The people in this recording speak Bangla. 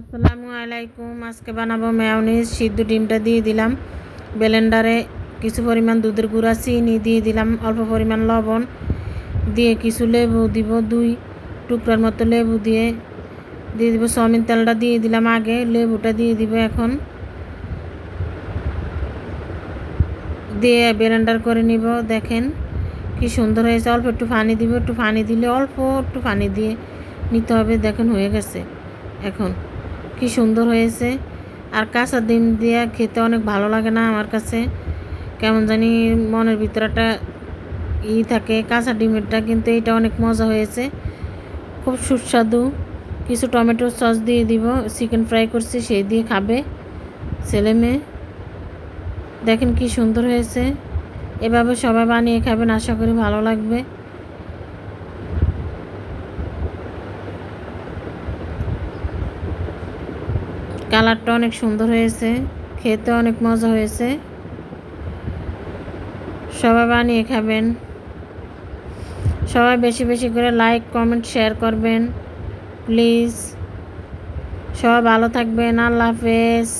আসসালামু আলাইকুম। আজকে বানাবো মেয়নিজ সিদ্ধ ডিমটা দিয়ে দিলাম। ব্লেন্ডারে কিছু পরিমাণ দুধের গুঁড়া, চিনি দিয়ে দিলাম। অল্প পরিমাণ লবণ দিয়ে কিছু লেবু দিব। দুই টুকরার মতো লেবু দিয়ে দিয়ে দিব। চাউমিন তেলটা দিয়ে দিলাম আগে। লেবুটা দিয়ে দিব এখন। দিয়ে ব্লেন্ডার করে নিব। দেখেন কি সুন্দর হয়েছে। অল্প একটু পানি দিব। একটু পানি দিলে অল্প একটু পানি দিয়ে নিতে হবে। দেখেন হয়ে গেছে। এখন কি সুন্দর হয়েছে। আর কাঁচা ডিম দিয়ে খেতে অনেক ভালো লাগে না আমার কাছে। কেমন জানি মনের ভিতরে একটা ই থাকে, কাঁচা ডিমেরটা, কিন্তু এটা অনেক মজা হয়েছে। খুব সুস্বাদু। কিছু টমেটো সস দিয়ে দিব, চিকেন ফ্রাই করছি, সেই দিয়ে খাবে ছেলে মেয়ে। দেখেন কি সুন্দর হয়েছে। এভাবে সবাই বানিয়ে খাবেন, আশা করি ভালো লাগবে। কালারটা অনেক সুন্দর হয়েছে, খেতে অনেক মজা হয়েছে। সবাই বানিয়ে খাবেন। সবাই বেশি বেশি করে লাইক কমেন্ট শেয়ার করবেন। প্লিজ সবাই ভালো থাকবেন। আল্লাহ হাফেজ।